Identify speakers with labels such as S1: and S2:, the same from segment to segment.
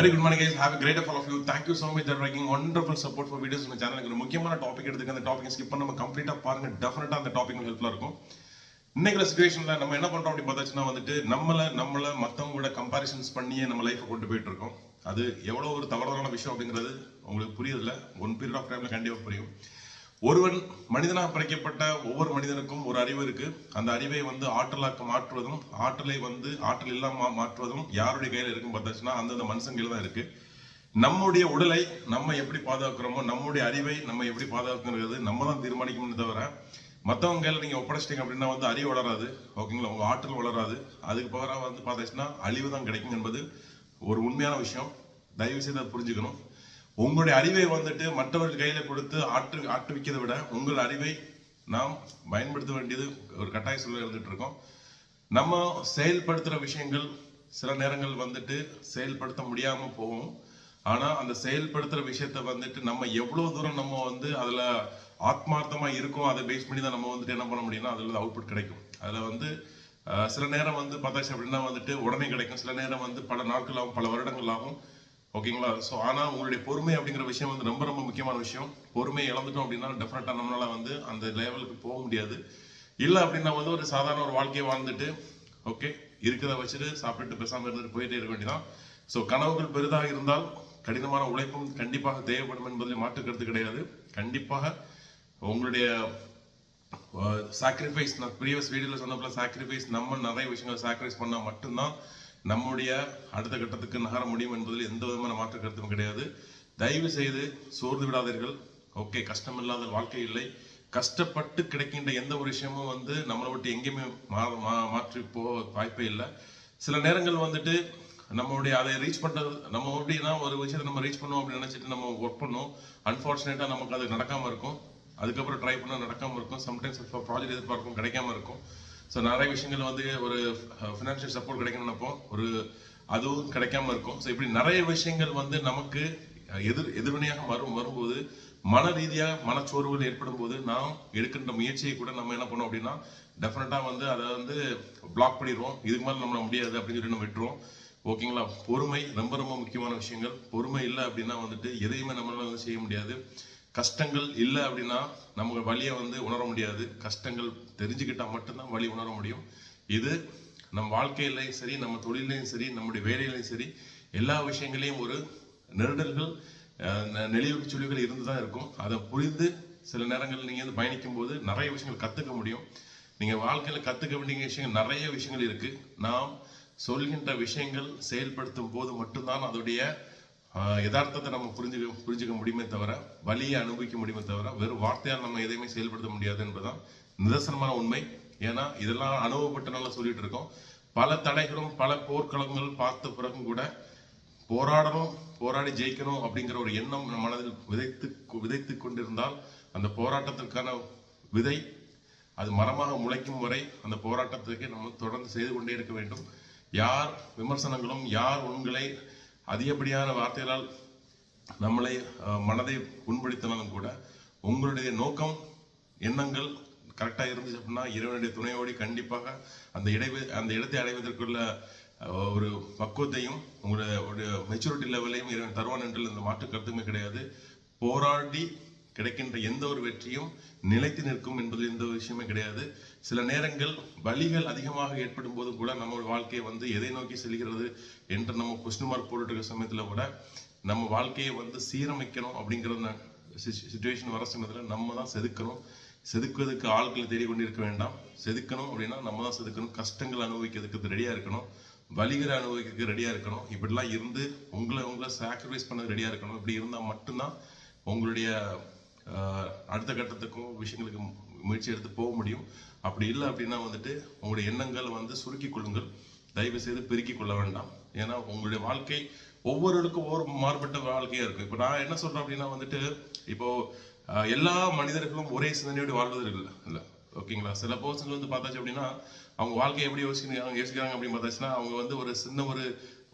S1: Very good morning guys have great of all of you thank you so much for making wonderful support for videos நம்ம சேனலுக்கு முக்கியமான topic எடுத்துக்க அந்த topic skip பண்ண நம்ம கம்ப்ளீட்டாக பாருங்க. டெஃபினட்டாக அந்த டாபிக் ஹெல்ப்ஃபுல்லாக இருக்கும். இன்னைக்கு சுச்சுவேஷனில் நம்ம என்ன பண்ணுறோம் அப்படி பார்த்தாச்சுன்னா வந்துட்டு நம்மளை நம்மளை மற்றவங்களோட கம்பாரிசன்ஸ் பண்ணியே நம்ம லைஃப்பை கொண்டு போயிட்டு இருக்கோம். அது எவ்வளோ ஒரு தவறான விஷயம் அப்படிங்கிறது உங்களுக்கு புரியுதுல ஒன் பீரியட் ஆஃப் டைமில் கண்டிப்பாக புரியும். ஒருவன் மனிதனாக படைக்கப்பட்ட ஒவ்வொரு மனிதனுக்கும் ஒரு அறிவு இருக்கு. அந்த அறிவை வந்து ஆற்றலாக்க மாற்றுவதும் ஆற்றலை வந்து ஆற்றல் இல்லாம மாற்றுவதும் யாருடைய கையில் இருக்கும் பார்த்தாச்சுன்னா அந்தந்த மனுஷன் கையில தான் இருக்கு. நம்முடைய உடலை நம்ம எப்படி பாதுகாக்கிறோமோ நம்முடைய அறிவை நம்ம எப்படி பாதுகாக்கிறது நம்ம தான் தீர்மானிக்கணும்னு தவிர மற்றவங்க கையில் நீங்க ஒப்படைச்சிட்டீங்க அப்படின்னா வந்து அறிவு வளராது. ஓகேங்களா? உங்க ஆற்றல் வளராது. அதுக்கு பகராக வந்து பார்த்தாச்சுன்னா அழிவு தான் கிடைக்கும் என்பது ஒரு உண்மையான விஷயம். தயவு செய்து அதை புரிஞ்சுக்கணும். உங்களுடைய அறிவை வந்துட்டு மற்றவர்கள் கையில கொடுத்து ஆற்று ஆற்றுவிக்கிறதை விட உங்கள் அறிவை நாம் பயன்படுத்த வேண்டியது ஒரு கட்டாய சூழல் இருந்துட்டு இருக்கோம். நம்ம செயல்படுத்துற விஷயங்கள் சில நேரங்கள் வந்துட்டு செயல்படுத்த முடியாம போகும். ஆனா அந்த செயல்படுத்துற விஷயத்த வந்துட்டு நம்ம எவ்வளவு தூரம் நம்ம வந்து அதுல ஆத்மார்த்தமா இருக்கோம் அதை பேஸ் பண்ணி தான் நம்ம வந்துட்டு என்ன பண்ண முடியும்னா அதுல அவுட்புட் கிடைக்கும். அதுல வந்து சில நேரம் வந்து பார்த்தாச்சு அப்படின்னா வந்துட்டு உடனே கிடைக்கும். சில நேரம் வந்து பல நாட்கள் ஆகும் பல வருடங்கள் ஆகும் ஓகேங்களா? ஸோ ஆனால் உங்களுடைய பொறுமை அப்படிங்கிற விஷயம் வந்து ரொம்ப ரொம்ப முக்கியமான விஷயம். பொறுமை இழந்துட்டோம் அப்படின்னா டெஃபினட்டாக நம்மளால் வந்து அந்த லெவலுக்கு போக முடியாது. இல்லை அப்படின்னா வந்து ஒரு சாதாரண ஒரு வாழ்க்கையை வாழ்ந்துட்டு ஓகே இருக்கிறத வச்சுட்டு சாப்பிட்டுட்டு பேசாமல் இருந்துட்டு போயிட்டே இருக்க வேண்டியதான் ஸோ கனவுகள் பெரிதாக இருந்தால் கடினமான உழைப்பும் கண்டிப்பாக தேவைப்படும் என்பதில் மாற்று கருத்து கிடையாது. கண்டிப்பாக உங்களுடைய சாக்ரிஃபைஸ் நான் ப்ரீவியஸ் வீடியோவில் சொன்னப்பல சாக்ரிஃபைஸ் நம்ம நிறைய விஷயங்கள் சாக்ரிஃபைஸ் பண்ணால் மட்டும்தான் நம்முடைய அடுத்த கட்டத்துக்கு நகர முடியும் என்பதில் எந்த விதமான மாற்று கருத்தும் கிடையாது. தயவு செய்து சோர்ந்து விடாதீர்கள். ஓகே கஷ்டம் இல்லாத வாழ்க்கை இல்லை. கஷ்டப்பட்டு கிடைக்கின்ற எந்த ஒரு விஷயமும் வந்து நம்மளை விட்டு எங்கேயுமே மா மா- மாற்றி போக வாய்ப்பே இல்லை. சில நேரங்கள் வந்துட்டு நம்மளுடைய அதை ரீச் பண்ணுறது நம்ம எப்படின்னா ஒரு விஷயத்தை நம்ம ரீச் பண்ணுவோம் அப்படின்னு நினைச்சிட்டு நம்ம ஒர்க் பண்ணோம். அன்ஃபார்ச்சுனேட்டாக நமக்கு அது நடக்காமல் இருக்கும். அதுக்கப்புறம் ட்ரை பண்ணால் நடக்காமல் இருக்கும். சம்டைம்ஸ் ப்ராஜெக்ட் எதிர்பார்க்கும் கிடைக்காம இருக்கும். ஸோ நிறைய விஷயங்கள் வந்து ஒரு ஃபினான்ஷியல் சப்போர்ட் கிடைக்கணும்னப்போ ஒரு அதுவும் கிடைக்காம இருக்கும். ஸோ இப்படி நிறைய விஷயங்கள் வந்து நமக்கு எதிர் எதிர்வினையாக வரும் வரும்போது மன ரீதியாக மனச்சோர்வுகள் ஏற்படும் போது நாம் எடுக்கின்ற முயற்சியை கூட நம்ம என்ன பண்ணோம் அப்படின்னா டெஃபினட்டாக வந்து அதை வந்து பிளாக் பண்ணிடுவோம் இதுக்கு மேலே நம்மள முடியாது அப்படின்னு சொல்லி நம்ம விட்டுருவோம். ஓகேங்களா பொறுமை ரொம்ப ரொம்ப முக்கியமான விஷயங்கள். பொறுமை இல்லை அப்படின்னா வந்துட்டு எதையுமே நம்மளால வந்து செய்ய முடியாது. கஷ்டங்கள் இல்லை அப்படின்னா நமக்கு வழியை வந்து உணர முடியாது. கஷ்டங்கள் தெரிஞ்சுக்கிட்டால் மட்டும்தான் வழி உணர முடியும். இது நம் வாழ்க்கையிலையும் சரி நம்ம தொழிலையும் சரி நம்முடைய வேலையிலையும் சரி எல்லா விஷயங்களையும் ஒரு நெருடல்கள் நெ- நெளிவு சுழிவுகள் இருந்து தான் இருக்கும். அதை புரிந்து சில நேரங்கள் நீங்கள் வந்து பயணிக்கும் போது நிறைய விஷயங்கள் கற்றுக்க முடியும். நீங்கள் வாழ்க்கையில் கற்றுக்க வேண்டிய விஷயங்கள் நிறைய விஷயங்கள் இருக்குது நாம் சொல்கின்ற விஷயங்கள் செயல்படுத்தும் போது மட்டும்தான் அதோடைய யதார்த்தத்தை நம்ம புரிஞ்சுக்க புரிஞ்சுக்க முடியுமே தவிர வலியை அனுபவிக்க முடியுமே தவிர வெறும் வார்த்தையால் நம்ம எதையுமே செயல்படுத்த முடியாது என்பதுதான் நிதர்சனமான உண்மை. ஏன்னா இதெல்லாம் அனுபவப்பட்டனால சொல்லிட்டு இருக்கோம். பல தடைகளும் பல போர்க்களங்கள் பார்த்த பிறகும் கூட போராடணும் போராடி ஜெயிக்கணும் அப்படிங்கிற ஒரு எண்ணம் நம் மனதில் விதைத்து விதைத்து கொண்டிருந்தால் அந்த போராட்டத்திற்கான விதை அது மரமாக முளைக்கும் வரை அந்த போராட்டத்திற்கு நம்ம தொடர்ந்து செய்து கொண்டே இருக்க வேண்டும். யார் விமர்சனங்களும் யார் உங்களை அதிகப்படியான வார்த்தைகளால் நம்மளை மனதை புண்படுத்தினாலும் கூட உங்களுடைய நோக்கம் எண்ணங்கள் கரெக்டாக இருந்துச்சு அப்படின்னா இறைவனுடைய துணையோடு கண்டிப்பாக அந்த இடை அந்த இடத்தை அடைவதற்குள்ள ஒரு பக்குவத்தையும் உங்களுடைய ஒரு மெச்சூரிட்டி லெவலையும் இறைவன் தருவான் என்று இந்த மாற்று கருத்துமே கிடையாது. போராடி கிடைக்கின்ற எந்த ஒரு வெற்றியும் நிலைத்து நிற்கும் என்பது எந்த ஒரு விஷயமே கிடையாது. சில நேரங்கள் வலிகள் அதிகமாக ஏற்படும் போது கூட நம்ம வாழ்க்கையை வந்து எதை நோக்கி செல்கிறது என்று நம்ம கொஸ்டின் மார்க் போட்டுட்டு சமயத்தில் கூட நம்ம வாழ்க்கையை வந்து சீரமைக்கணும் அப்படிங்கிற சுச்சுவேஷன் வர சமயத்தில் நம்ம தான் செதுக்கணும். செதுக்குவதற்கு ஆட்களை தேடிக்கொண்டு இருக்க வேண்டாம். செதுக்கணும் அப்படின்னா நம்ம தான் செதுக்கணும். கஷ்டங்கள் அனுபவிக்கிறதுக்கு ரெடியாக இருக்கணும். வலிகளை அனுபவிக்கிறதுக்கு ரெடியாக இருக்கணும். இப்படிலாம் இருந்து உங்களை உங்களை சாக்ரிஃபைஸ் பண்ண ரெடியாக இருக்கணும். இப்படி இருந்தால் மட்டும்தான் உங்களுடைய அடுத்த கட்டத்துக்கும் விஷயங்களுக்கு முயற்சி எடுத்து போக முடியும். அப்படி இல்லை அப்படின்னா வந்துட்டு உங்களுடைய எண்ணங்களை வந்து சுருக்கி கொள்ளுங்கள். தயவு செய்து பெருக்கிக் கொள்ள வேண்டாம். ஏன்னா உங்களுடைய வாழ்க்கை ஒவ்வொருவருக்கும் ஒவ்வொரு மாறுபட்ட வாழ்க்கையா இருக்கும் இப்போ நான் என்ன சொல்றேன் அப்படின்னா வந்துட்டு இப்போ எல்லா மனிதர்களும் ஒரே சிந்தனையோடு வாழ்வதற்கு இல்லை இல்லை. ஓகேங்களா சில பர்சன்ஸ் வந்து பார்த்தாச்சு அப்படின்னா அவங்க வாழ்க்கையை எப்படி யோசிக்கிறாங்க யோசிக்கிறாங்க அப்படின்னு பார்த்தாச்சுன்னா அவங்க வந்து ஒரு சின்ன ஒரு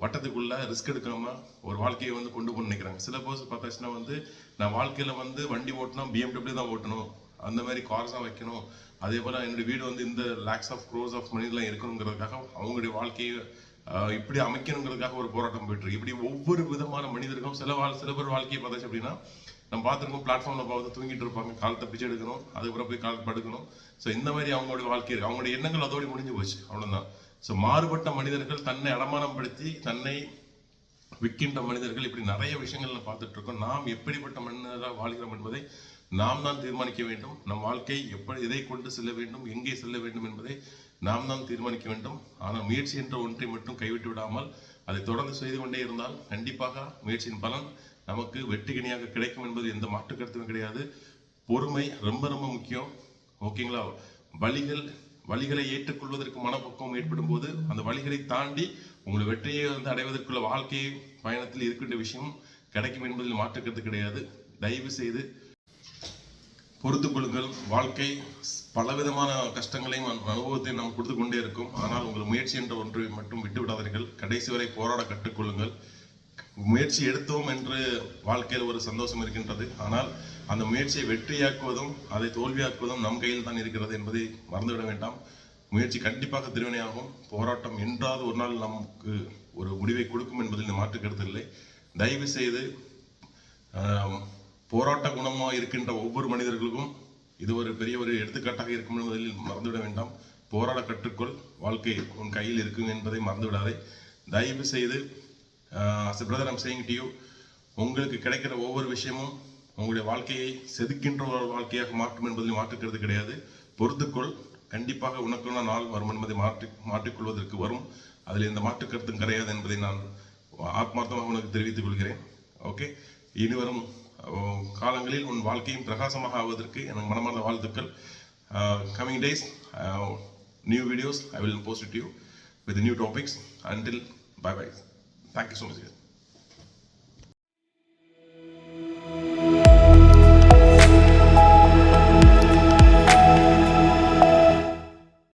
S1: வட்டத்துக்குள்ள ரிஸ்க் எடுக்காம ஒரு வாழ்க்கையை வந்து கொண்டு போக நினைக்கிறாங்க. சில பர்சன் பார்த்தாச்சுன்னா வந்து நான் வாழ்க்கையில வந்து வண்டி ஓட்டினா பிஎம்டபிள்யூ தான் ஓட்டணும். அந்த மாதிரி கார்ஸ் தான் வைக்கணும். அதே போல என்னுடைய வீடு வந்து இந்த லேக்ஸ் ஆஃப் க்ரோஸ் ஆஃப் மணிலாம் இருக்கணுங்கிறதுக்காக அவங்களுடைய வாழ்க்கையை இப்படி அமைக்கணுங்கிறதுக்காக ஒரு போராட்டம் போயிட்டு இருக்கு. இப்படி ஒவ்வொரு விதமான மனிதர்களும் சில வாழ் சில பேர் வாழ்க்கையை பார்த்தாச்சு அப்படின்னா நம்ம பார்த்துருக்கோம் பிளாட்ஃபார்ம்ல பார்த்து தூங்கிட்டு இருப்பாங்க. காலத்தை பிச்சை எடுக்கணும். அதுக்கப்புறம் போய் கால் படுக்கணும். ஸோ இந்த மாதிரி அவங்களுடைய வாழ்க்கை இருக்கு. அவங்களுடைய எண்ணங்கள் அதோட முடிஞ்சு போச்சு. அவ்வளோதான் ஸோ மாறுபட்ட மனிதர்கள் தன்னை அடமானம் படுத்தி தன்னை விற்கின்ற மனிதர்கள் இப்படி நிறைய விஷயங்கள்ல பார்த்துட்டு இருக்கோம் நாம் எப்படிப்பட்ட மனிதராக வாழ்கிறோம் என்பதை நாம் தான் தீர்மானிக்க வேண்டும். நம் வாழ்க்கை எப்படி எதை கொண்டு செல்ல வேண்டும் எங்கே செல்ல வேண்டும் என்பதை நாம் தான் தீர்மானிக்க வேண்டும். ஆனால் முயற்சி என்ற ஒன்றை மட்டும் கைவிட்டு விடாமல் அதை தொடர்ந்து செய்து கொண்டே இருந்தால் கண்டிப்பாக முயற்சியின் பலன் நமக்கு வெட்டுக்கிணியாக கிடைக்கும் என்பது எந்த மாற்று கருத்தும் கிடையாது. பொறுமை ரொம்ப ரொம்ப முக்கியம். ஓகேங்களா? வழிகள் வழிகளை ஏற்றுக்கொள்வதற்கு மனப்பக்குவம் ஏற்படும் போது அந்த வழிகளை தாண்டி உங்களை வெற்றியை வந்து அடைவதற்குள்ள வாழ்க்கை பயணத்தில் இருக்கின்ற விஷயம் கிடைக்கும் என்பதில் மாற்றுக்கிறது கிடையாது. தயவு செய்து பொறுத்து கொள்ளுங்கள். வாழ்க்கை பலவிதமான கஷ்டங்களையும் அனு- அனுபவத்தையும் நாம் கொடுத்து கொண்டே இருக்கும். ஆனால் உங்கள் முயற்சி என்ற ஒன்றை மட்டும் விட்டுவிடாதீர்கள். கடைசி வரை போராட கற்றுக்கொள்ளுங்கள் முயற்சி எடுத்தோம் என்று வாழ்க்கையில் ஒரு சந்தோஷம் இருக்கின்றது. ஆனால் அந்த முயற்சியை வெற்றியாக்குவதும் அதை தோல்வியாக்குவதும் நம் கையில் தான் இருக்கிறது என்பதை மறந்துவிட வேண்டாம். முயற்சி கண்டிப்பாக திருவினையாகும். போராட்டம் என்றாவது ஒரு நாள் நமக்கு ஒரு முடிவை கொடுக்கும் என்பதில் மாற்று கருத்து இல்லை. தயவு செய்து போராட்ட குணமாக இருக்கின்ற ஒவ்வொரு மனிதர்களுக்கும் இது ஒரு பெரிய ஒரு எடுத்துக்காட்டாக இருக்கும் என்பதில் மறந்துவிட வேண்டாம். போராட கற்றுக்கொள். வாழ்க்கை உன் கையில் இருக்கும் என்பதை மறந்துவிடாதே. தயவு செய்து brother I'm saying to you உங்களுக்கு கிடைக்கிற ஒவ்வொரு விஷயமும் உங்களுடைய வாழ்க்கையை செதுக்கின்ற ஒரு வாழ்க்கையாக மாற்றும் என்பதில் மாற்றுக்கிறது கிடையாது. பொறுத்துக்கொள். கண்டிப்பாக உனக்குள்ள நாள் வரும் என்பதை மாற்றி மாற்றிக்கொள்வதற்கு வரும். அதில் எந்த மாற்று கருத்தும் கிடையாது என்பதை நான் ஆத்மார்த்தமாக உனக்கு தெரிவித்துக் கொள்கிறேன். ஓகே இனி வரும் காலங்களில் உன் வாழ்க்கையும் பிரகாசமாக ஆவதற்கு எனக்கு மனமார்ந்த வாழ்த்துக்கள். Coming days new videos I will post it you with new topics until bye bye thank you so much